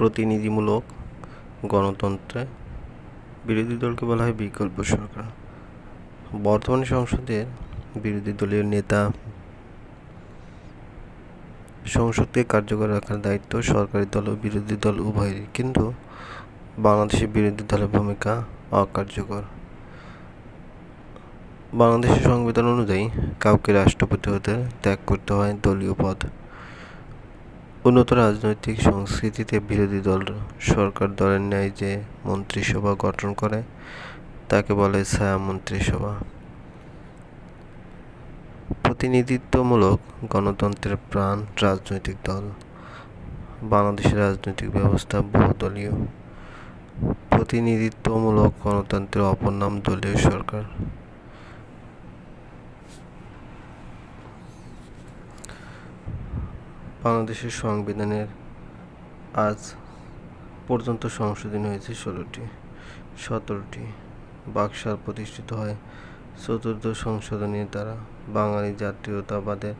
প্রতিনিধিমূলক গণতন্ত্রে বিরোধী দলকে বলা হয় বিকল্প সরকার। বর্তমান সংসদের বিরোধী দলীয় নেতা সংসদকে কার্যকর রাখার দায়িত্ব সরকারি দল ও বিরোধী দল উভয়েরই। কিন্তু বাংলাদেশে বিরোধী দলের ভূমিকা অকার্যকর। বাংলাদেশের সংবিধান অনুযায়ী কাউকে রাষ্ট্রপতি হতে ত্যাগ করতে হয় দলীয় পদ। উন্নত রাজনৈতিক সংস্কৃতিতে বিরোধী দল সরকার দলের ন্যায় যে মন্ত্রিসভা গঠন করে, তাকে বলে ছায়া মন্ত্রিসভা। প্রতিনিধিত্বমূলক গণতন্ত্রের প্রাণ রাজনৈতিক দল। বাংলাদেশের রাজনৈতিক ব্যবস্থা বহুদলীয়। প্রতিনিধিত্বমূলক গণতন্ত্রের অপর নাম দলীয় সরকার। বাংলাদেশের সংবিধানের আজ পর্যন্ত সংশোধনী হয়েছে ষোলোটি। সতেরোটি বাকশাল প্রতিষ্ঠিত হয়। চতুর্থ সংশোধনীর দ্বারা বাঙালি জাতীয়তাবাদের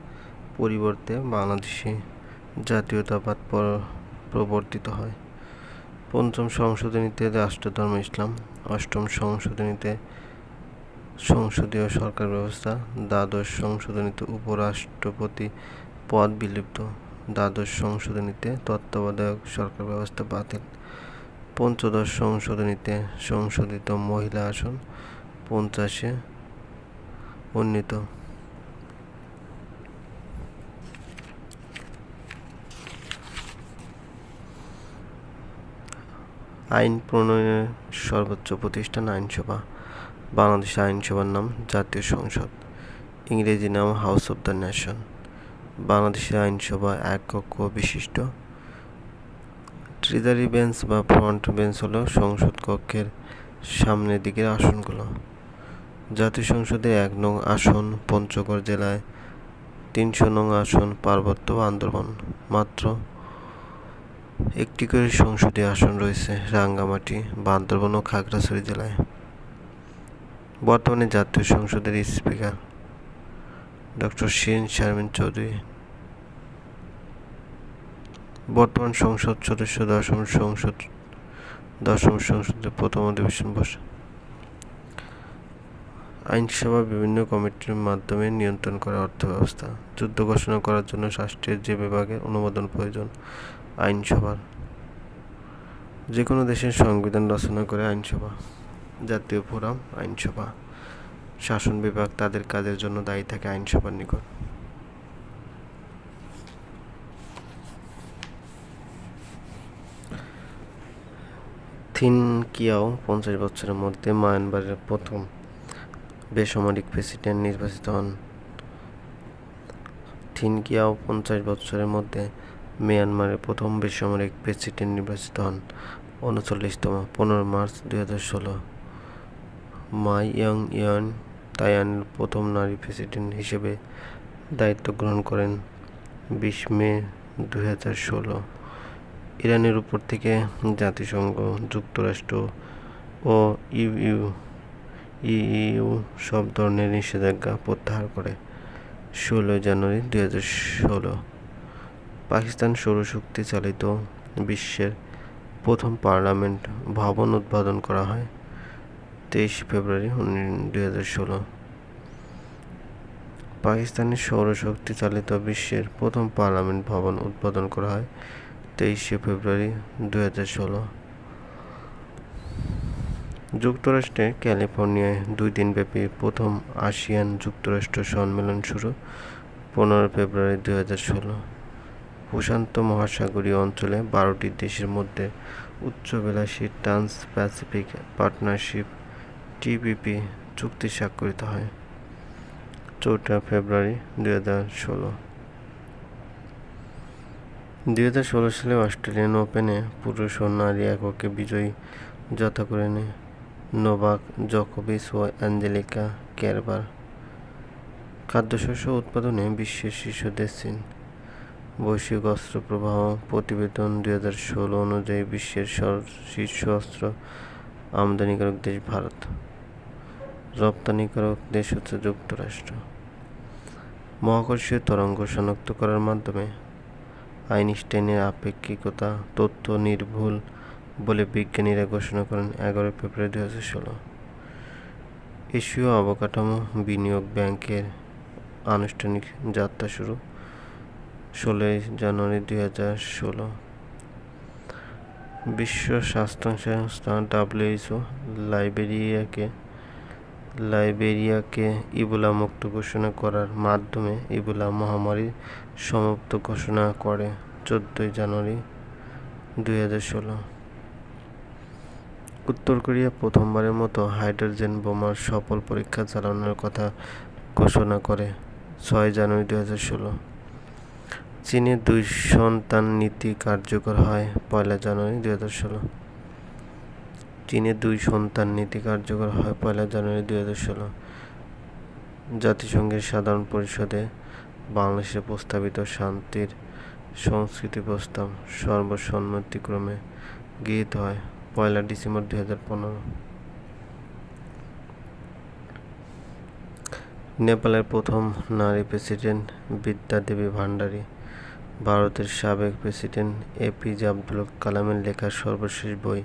পরিবর্তে বাংলাদেশি জাতীয়তাবাদ প্রবর্তিত হয়। পঞ্চম সংশোধনীতে রাষ্ট্রধর্ম ইসলাম, অষ্টম সংশোধনীতে সংসদীয় সরকার ব্যবস্থা, দ্বাদশ সংশোধনীতে উপরাষ্ট্রপতি পদ বিলুপ্ত। দ্বাদশ সংশোধনীতে তত্ত্বাবধায়ক সরকার ব্যবস্থা বাতিল। পঞ্চদশ সংশোধনীতে সংশোধিত মহিলা আসন পঞ্চাশে উন্নীত। আইন প্রণয়নের সর্বোচ্চ প্রতিষ্ঠান আইনসভা, বাংলাদেশ আইনসভার নাম জাতীয় সংসদ, ইংরেজি নাম হাউস অব দ্য নেশন। বাংলাদেশের আইনসভা এক কক্ষ বিশিষ্ট। ট্রিজারি বেঞ্চ বা ফ্রন্ট বেঞ্চ হলো সংসদ কক্ষের সামনের দিকের আসনগুলো। জাতীয় সংসদে এক নং আসন পঞ্চগড় জেলায়, তিনশো নং আসন পার্বত্য আন্দোলন মাত্র একটি করে সংসদীয় আসন রয়েছে রাঙ্গামাটি, বান্দরবন ও খাগড়াছড়ি জেলায়। বর্তমানে জাতীয় সংসদের স্পিকার ডক্টর শিরিন শারমিন চৌধুরী বর্তমান সংসদ সদস্য দশম সংসদ, দশম সংসদের প্রথম অধিবেশন বসে। আইনসভা বিভিন্ন কমিটির মাধ্যমে নিয়ন্ত্রণ করা অর্থ ব্যবস্থা যুদ্ধ ঘোষণা করার জন্য রাষ্ট্রের যে বিভাগের অনুমোদন প্রয়োজন, আইনসভার। যে কোনো দেশের সংবিধান রচনা করে আইনসভা, জাতীয় ফোরাম, আইনসভা, শাসন বিভাগ তাদের কাজের জন্য দায়ী থাকে আইনসভার নিকট। থিন কিয়াও পঞ্চাশ বছরের মধ্যে মায়ানমারের প্রথম বেসামরিক প্রেসিডেন্ট নির্বাচিত হন। থিন কিয়াও পঞ্চাশ বছরের মধ্যে মিয়ানমারের প্রথম বেসামরিক প্রেসিডেন্ট নির্বাচিত হন। উনচল্লিশতম পনেরো মার্চ দুই হাজার ষোলো। মাই ইয়ং ইয়ান তাইয়ানের প্রথম নারী প্রেসিডেন্ট হিসেবে দায়িত্ব গ্রহণ করেন। বিশ মে দুই হাজার ষোলো। ইরানের উপর থেকে জাতিসংঘ, যুক্তরাষ্ট্র ও ইউ ইইউ সব ধরনের নিষেধাজ্ঞা প্রত্যাহার করে। ষোলোই জানুয়ারি দুই হাজার ষোলো। পাকিস্তান সৌরশক্তি চালিত বিশ্বের প্রথম পার্লামেন্ট ভবন উদ্বোধন করা হয় তেইশ ফেব্রুয়ারি দুই হাজার ষোলো। পাকিস্তানের সৌরশক্তি চালিত বিশ্বের প্রথম পার্লামেন্ট ভবন উদ্বোধন করা হয় তেইশে ফেব্রুয়ারি দুই হাজার ষোলো। যুক্তরাষ্ট্রের ক্যালিফোর্নিয়ায় দুই দিনব্যাপী প্রথম আসিয়ান যুক্তরাষ্ট্র সম্মেলন শুরু পনেরো ফেব্রুয়ারি দুই হাজার ষোলো। প্রশান্ত মহাসাগরীয় অঞ্চলে বারোটি দেশের মধ্যে উচ্চবিলাসী ট্রান্স প্যাসিফিক পার্টনারশিপ টিপিপি চুক্তি স্বাক্ষরিত হয়। চৌঠা ফেব্রুয়ারি দুই হাজার ষোলো। দুই হাজার ষোলো সালে অস্ট্রেলিয়ান ওপেনে পুরুষ ও নারী এককে বিজয়ী যথা করে নেয় নোভাক জকোভিচ ও অ্যাঞ্জেলিকা কেরবার। খাদ্যশস্য উৎপাদনে বিশ্বের শীর্ষ দেশ চীন। বৈশ্বিক অস্ত্র প্রবাহ প্রতিবেদন দুই হাজার ষোলো অনুযায়ী বিশ্বের শীর্ষ অস্ত্র আমদানিকারক দেশ ভারত। রপ্তানিকারক দেশ হচ্ছে যুক্তরাষ্ট্র। মহাকর্ষীয় তরঙ্গ শনাক্ত করার মাধ্যমে আইনস্টাইনের আপেক্ষিকতা তথ্য নির্ভুল বলে বিজ্ঞানীরা ঘোষণা করেন এগারোই ফেব্রুয়ারি দু হাজার ষোলো। এশীয় অবকাঠামো বিনিয়োগ ব্যাংকের আনুষ্ঠানিক যাত্রা শুরু ষোলোই জানুয়ারি দুই হাজার ষোলো। বিশ্ব স্বাস্থ্য সংস্থা ডাব্লিউএইচও লাইবেরিয়াকে লাইবেরিয়াকে ইবোলা মুক্ত ঘোষণা করার মাধ্যমে ইবোলা মহামারী সমাপ্ত ঘোষণা করে চোদ্দোই জানুয়ারি দুই হাজার ষোলো। উত্তর কোরিয়া প্রথমবারের মতো হাইড্রোজেন বোমার সফল পরীক্ষা চালানোর কথা ঘোষণা করে ছয় জানুয়ারি দু হাজার ষোলো। চীনে দুই সন্তান নীতি কার্যকর হয় পয়লা জানুয়ারি দু হাজার ষোলো। চীনে দুই সন্তান নীতি কার্যকর হয় পয়লা জানুয়ারি দুই হাজার ষোলো। জাতিসংঘের সাধারণ পরিষদে বাংলাদেশে প্রস্তাবিত শান্তির সংস্কৃতি প্রস্তাব সর্বসম্মতিক্রমে গৃহীত হয় পয়লা ডিসেম্বর দুই হাজার পনেরো। নেপালের প্রথম নারী প্রেসিডেন্ট বিদ্যা দেবী ভান্ডারী, ভারতের সাবেক প্রেসিডেন্ট এপিজে আব্দুল কালামের লেখা সর্বশেষ বই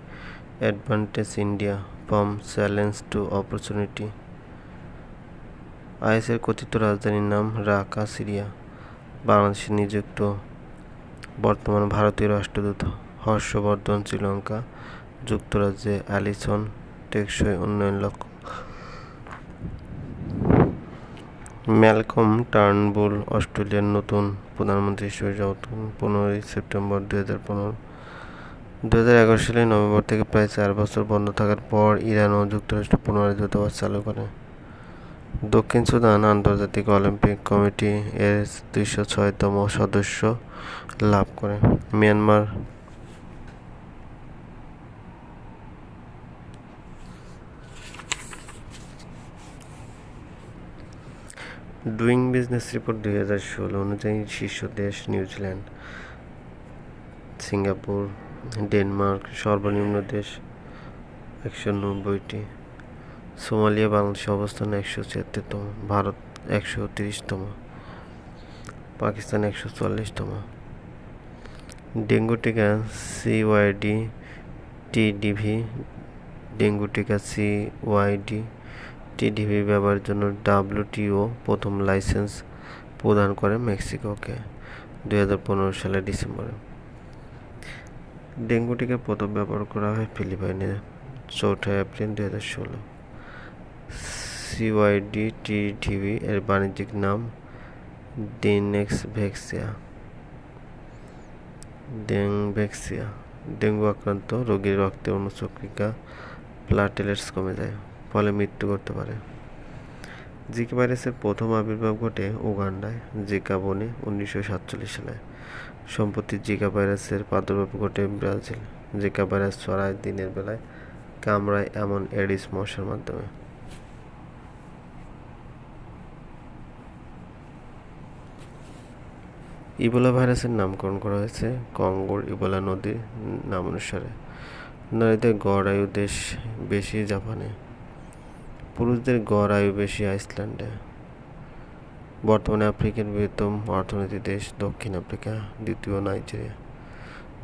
advantage India from challenge to opportunity. আইএসের কথিত রাজধানীর নাম রাকা, সিরিয়া। বাংলাদেশে নিযুক্ত বর্তমান ভারতীয় রাষ্ট্রদূত হর্ষবর্ধন শ্রীলঙ্কা, যুক্তরাজ্যে অ্যালিসন টেকসই উন্নয়ন লক্ষ্য। ম্যালকম টার্নবুল, অস্ট্রেলিয়ার নতুন প্রধানমন্ত্রী হিসেবে গ্রহণ পনেরোই সেপ্টেম্বর দু হাজার পনেরো দু হাজার সালের নভেম্বর থেকে প্রায় চার বছর বন্ধ থাকার পর ইরান ও যুক্তরাষ্ট্র পুনরায় দূতাবাস চালু করে। দক্ষিণ সুদান আন্তর্জাতিক অলিম্পিক কমিটি এর দুইশো ছয়তম সদস্য লাভ করে। মিয়ানমার ডুইং বিজনেস রিপোর্ট দুই হাজার ষোলো অনুযায়ী শীর্ষ দেশ নিউজিল্যান্ড, সিঙ্গাপুর ডেনমার্ক, সর্বনিম্ন দেশ একশো নব্বইটি, সোমালিয়া, বাংলাদেশের অবস্থান একশো ছিয়াত্তরতম, ভারত একশো তিরিশতম, পাকিস্তান একশো চুয়াল্লিশতম ডেঙ্গু টিকা সিওয়াইডি, টিডিভি ডেঙ্গু টিকা সিওয়াইডি, টিডিভি ব্যবহারের জন্য ডাব্লিউটিও প্রথম লাইসেন্স প্রদান করে মেক্সিকোকে দুই হাজার পনেরো সালের ডিসেম্বরে। ডেঙ্গু টিকা প্রথম ব্যবহার করা হয় ফিলিপাইনে। চৌঠা এপ্রিল দুই হাজার ষোলো। সিওয়াইডি টিডিভি এর বাণিজ্যিক নাম ডেনেক্স ভ্যাক্সিয়া ডেংভ্যাক্সিয়া ডেঙ্গু আক্রান্ত রোগীর রক্তে অনুচক্রিকা প্লাটেলেটস কমে যায়, ফলে মৃত্যু করতে পারে। জিকা ভাইরাসের প্রথম আবির্ভাব ঘটে উগান্ডায় জিকা বনে উনিশশো সাতচল্লিশ সালে। সম্প্রতি জিকা ভাইরাসের প্রাদুর্ভাব ঘটে ব্রাজিল। জিকা ভাইরাস ছড়ায় দিনের বেলায় কামড়ায় এমন এডিস মশার মাধ্যমে। ইবোলা ভাইরাসের নামকরণ করা হয়েছে কঙ্গোর ইবোলা নদীর নাম অনুসারে। নারীদের গড় আয়ু দেশ বেশি, জাপানে। পুরুষদের গড় আয়ু বেশি, আইসল্যান্ডে। বর্তমানে আফ্রিকার বৃহত্তম অর্থনীতি দেশ দক্ষিণ আফ্রিকা, দ্বিতীয় নাইজেরিয়া।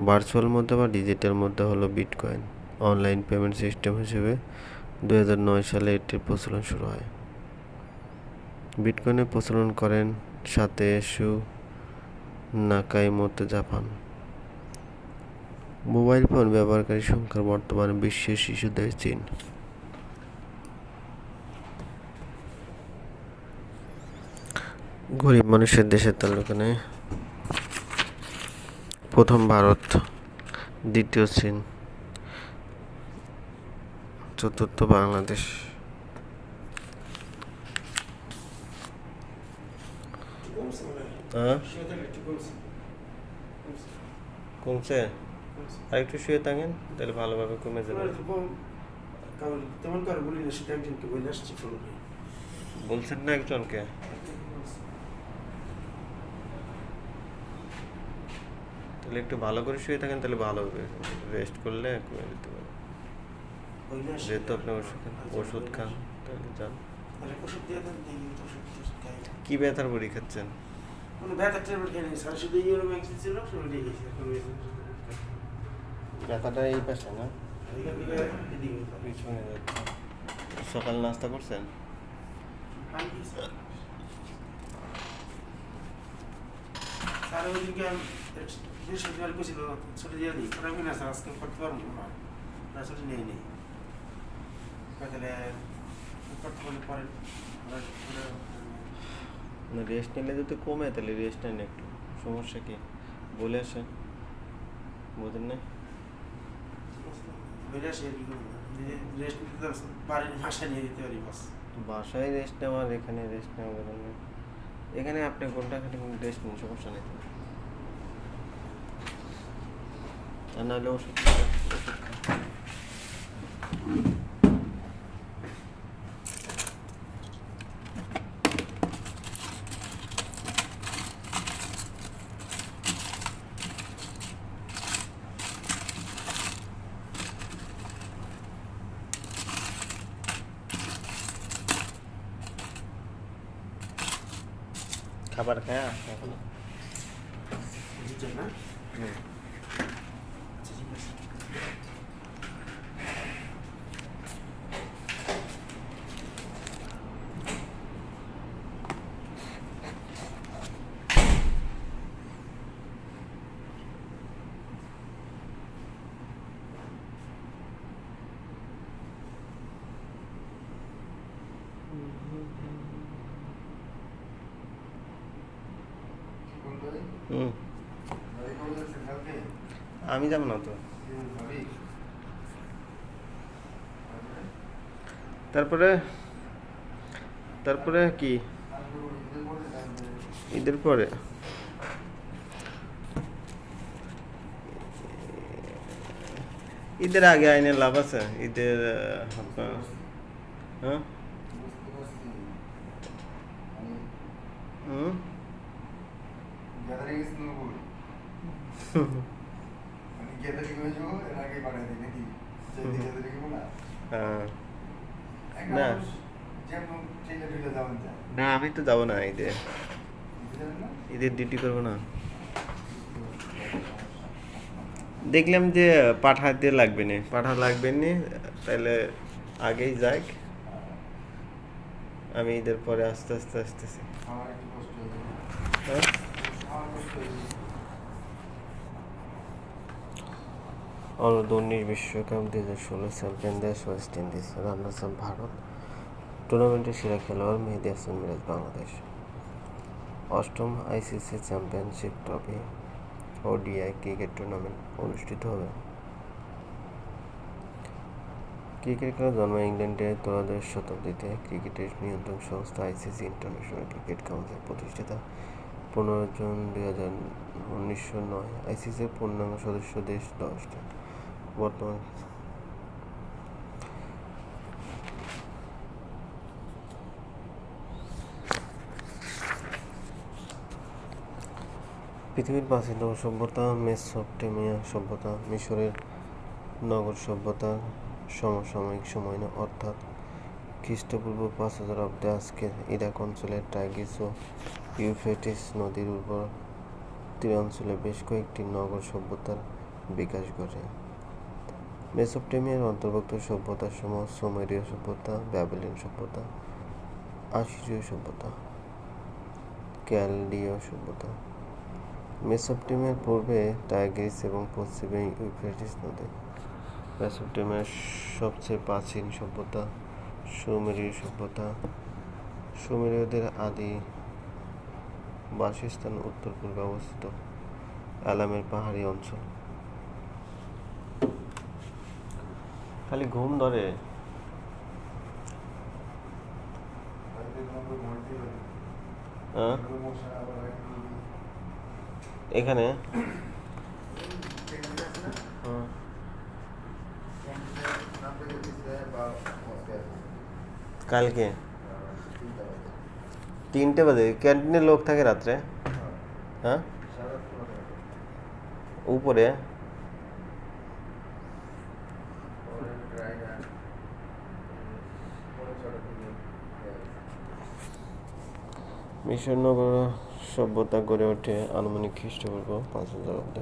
ভার্চুয়াল মুদ্রা বা ডিজিটাল মুদ্রা হলো বিটকয়েন। অনলাইন পেমেন্ট সিস্টেম হিসেবে দু সালে এটির প্রচলন শুরু হয়। বিটকয়েনের প্রচলন করেন সাথে সু নাকাইমোতো জাপান। মোবাইল ফোন ব্যবহারকারী সংখ্যার বর্তমানে বিশ্বের দেশ চীন। গরিব মানুষের দেশের তালুকানে। প্রথম ভারত দ্বিতীয় চীন চতুর্থ বাংলাদেশ। হ্যাঁ? কমছে? আর একটু শুয়ে থাকেন তাহলে ভালোভাবে কমে যাবে। বলছেন না একজনকে? তাহলে একটু ভালো করে শুয়ে থাকেন তাহলে ভালো হবে রেস্ট করলে কমে যেতে পারে যেহেতু আপনি ওষুধ খান ওষুধ খান তাহলে যান। মানে কি ব্যথার বড়ি খাচ্ছেন? এখন ব্যথাটা এই পাশে না? পিছনে যাচ্ছে। সকাল নাস্তা করছেন। স্যার। আমি বৃহস্পতিবার গেছিল ছুটি দিয়ে দিই স্যার আজকে করতে পারব না ছুটি নিয়ে নিই তাহলে করতে পারলে পরে রেস্ট নিলে যদি কমে তাহলে রেস্ট নেন একটু সমস্যা কি বলে আসেন বোঝেন না আসি তো বাসায় রেস্ট নেওয়ার এখানে রেস্ট নেই এখানে আপনি ঘণ্টা খাটি রেস্ট নিন সমস্যা নেই আর নাহলে ওষুধ খান, ওষুধ খান। খাবার খায়া এখন বুঝছ না হুম আচ্ছা ঠিক আছে আমি যাব না তো। তারপরে তারপরে কি? ঈদের পরে। ঈদের আগে আইনে লাভ আছে। ঈদের হ্যাঁ হুম হ্যাঁ না। না। আমি তো যাব না ঈদে। ঈদের ডিউটি করব না। দেখলাম যে পাঠাতে লাগবে না পাঠা লাগবে না তাহলে আগেই যাক। আমি ঈদের পরে আস্তে আস্তে আসতেছি হ্যাঁ অনূর্ধ্ব উনিশ বিশ্বকাপ দুই হাজার ষোলো চ্যাম্পিয়ন দেশ West Indies runners up Bharat টুর্নামেন্টের সেরা খেলোয়াড় মেহেদি হাসান মিরাজ বাংলাদেশ অষ্টম ICC championship trophy ODI cricket tournament অনুষ্ঠিত হবে। ক্রিকেট খেলা জন্ম ইংল্যান্ডে ত্রয়োদশ শতাব্দীতে ক্রিকেটের নিয়ন্ত্রণ সংস্থা আইসিসি ইন্টারন্যাশনাল ক্রিকেট কাউন্সিল প্রতিষ্ঠিত। পনেরো জুন দুই হাজার উনিশশো নয় আইসিসির পূর্ণাঙ্গ সদস্য দেশ দশটা। বর্তমান পৃথিবীর প্রাচীন সভ্যতা মেসোপটেমিয়া সভ্যতা, মিশরের নগর সভ্যতার সমসাময়িক সময় না অর্থাৎ খ্রিস্টপূর্ব পাঁচ হাজার অব্দে আজকের ইরাক অঞ্চলের টাইগ্রিস ও ইউফ্রেটিস নদীর উপর তীরাঞ্চলে বেশ কয়েকটি নগর সভ্যতার বিকাশ ঘটে। মেসোপটেমিয়ার অন্তর্ভুক্ত সভ্যতার সমূহ সুমেরীয় সভ্যতা ব্যাবিলিয়ন সভ্যতা আশিরীয় সভ্যতা, ক্যালডীয় সভ্যতা। মেসোপটেমিয়ার পূর্বে টাইগ্রিস এবং পশ্চিমে ইউফ্রেটিস নদী। মেসোপটেমিয়ার সবচেয়ে প্রাচীন সভ্যতা সুমেরীয় সভ্যতা। সুমেরীয়দের আদি বাসস্থান উত্তর পূর্বে অবস্থিত। অ্যালামের পাহাড়ি অঞ্চল। খালি ঘুম ধরে। হ্যাঁ? এখানে। কালকে? তিনটে বাজে। ক্যান্টিনে লোক থাকে রাত্রে? হ্যাঁ? উপরে? মিশননগর সভ্যতা গড়ে ওঠে আনুমানিক খ্রিস্টপূর্ব পাঁচ হাজার অব্দে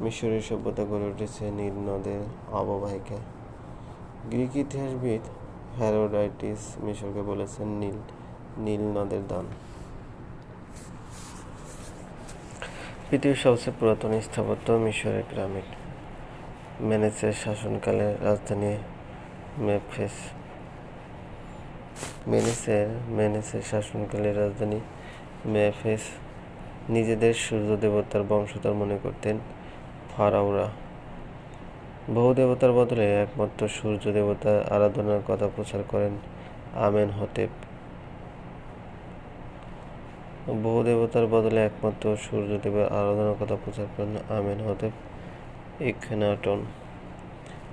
মিশরীয় সভ্যতা গড়ে উঠেছে নীল নদের অববাহিকায় গ্রিক ইতিহাসবিদ হ্যারোডাইটিস মিশরকে বলেছেন নীল নীল নদের দান। পৃথিবীর সবচেয়ে পুরাতন স্থাপত্য মিশরের পিরামিড মেনেসের শাসনকালে রাজধানী মেফেস মেনেসের মেনেসের শাসনকালে রাজধানী মেফেস নিজেদের সূর্য দেবতার বংশধর মনে করতেন ফারাওরা। বহু দেবতার বদলে একমাত্র সূর্য দেবতার আরাধনার কথা প্রচার করেন আমেন হতেপ বহু দেবতার বদলে একমাত্র সূর্যদেবের আরাধনার কথা প্রচার করেন আমেন হতেপ ইখনাটন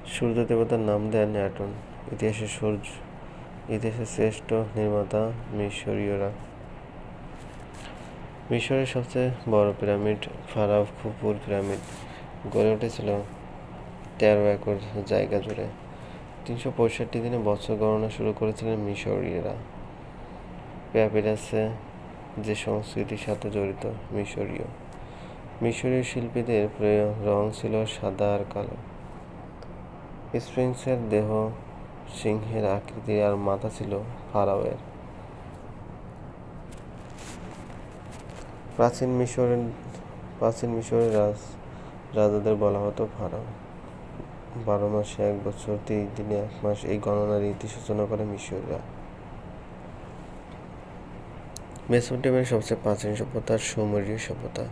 সূর্য দেবতার নাম দেন ন্যাটন ইতিহাসের সূর্য ইতিহাসের শ্রেষ্ঠ নির্মাতা মিশরীয়রা। মিশরের সবচেয়ে বড় পিরামিড ফারাও খুপুর পিরামিড। গড়ে উঠেছিল তেরো একর জায়গা জুড়ে। তিনশো পঁয়ষট্টি দিনে বছর গণনা শুরু করেছিলেন মিশরীয়রা। প্যাপিরাসে যে সংস্কৃতির সাথে জড়িত মিশরীয়। মিশরীয় শিল্পীদের প্রিয় রং ছিল সাদা আর কালো। স্প্রিংসের দেহ, সিংহের আকৃতি আর মাথা ছিল ফারাওয়ের। প্রাচীন মিশরের প্রাচীন মিশরের রাজ, রাজাদের বলা হতো ফারাও বারো মাসে এক বছর তিরিশ দিনে এক মাস এই গণনার রীতি সূচনা করে মিশরীরা। মেসোপটেমিয়ার সবচেয়ে প্রাচীন সভ্যতা সুমেরীয় সভ্যতা।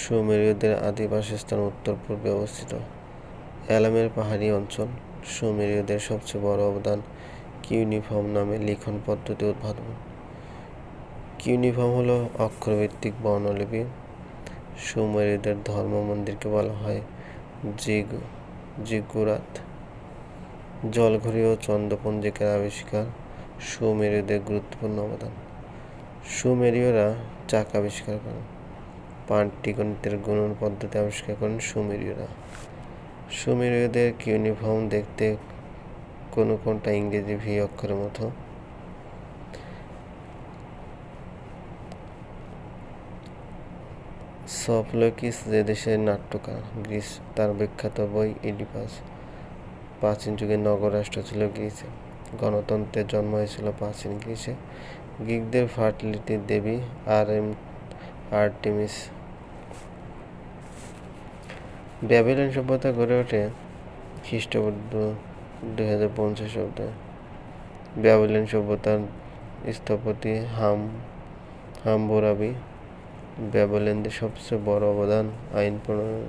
সুমেরীয়দের আদি বাসস্থান উত্তর পূর্বে অবস্থিত। অ্যালামের পাহাড়ি অঞ্চল সুমেরীয়দের সবচেয়ে বড় অবদান কিউনিফর্ম নামে লিখন পদ্ধতি উদ্ভাবন। কিউনিফর্ম হলো অক্ষরভিত্তিক বর্ণলিপি। সুমেরীয়দের ধর্ম মন্দিরকে বলা হয় জিগ, জিগুরাত। জলঘড়ি ও চন্দ্রপঞ্জিকার আবিষ্কার সুমেরীয়দের গুরুত্বপূর্ণ অবদান। সুমেরীয়রা চাক আবিষ্কার করেন। পান্টিগণিতের গুণন পদ্ধতি আবিষ্কার করেন সুমেরীয়রা। সুমেরীয়দের কিউনিফর্ম দেখতে কোনো কোনটা ইংরেজি ভি অক্ষরের মতো? সফলকিস যে দেশের নাট্যকার, গ্রিস তার বিখ্যাত বই ইডিপাস প্রাচীন যুগে নগরাষ্ট্র ছিল গ্রিসে। গণতন্ত্রের জন্ম হয়েছিল প্রাচীন গ্রিসে। গ্রিকদের ফার্টিলিটির দেবী আর এম আর্টিমিস। ব্যাবিলন সভ্যতা গড়ে ওঠে খ্রিস্টপূর্ব দুই হাজার পঞ্চাশ অব্দে ব্যাবিলন সভ্যতার স্থপতি হাম, হাম্বোরাবি ব্যাবিলনদের সবচেয়ে বড় অবদান আইন প্রণয়ন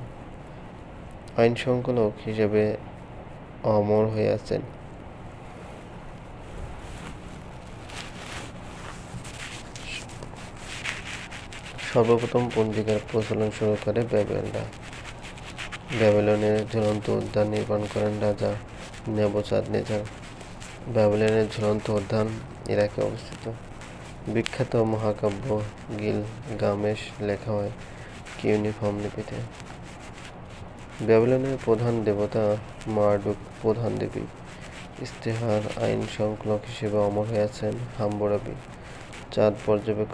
আইন সংকলক হিসেবে অমর হয়ে আছেন। সর্বপ্রথম পঞ্জিকার প্রচলন শুরু করে ব্যাবিলনরা ব্যাবিলনের ঝুলন্ত উদ্যান নির্মাণ করেন রাজা নেবচাঁদ নেজার ব্যাবিলনের ঝুলন্ত উদ্যান ইরাকে অবস্থিত। বিখ্যাত মহাকাব্য গিল গামেশ লেখা হয় কিউনিফর্ম লিপিতে। ব্যাবিলনের প্রধান দেবতা মারডুক প্রধান দেবী। ইস্তেহার আইন সংকলক হিসেবে অমর হয়ে আছেন হাম্বরাবি। চাঁদ পর্যবেক্ষণ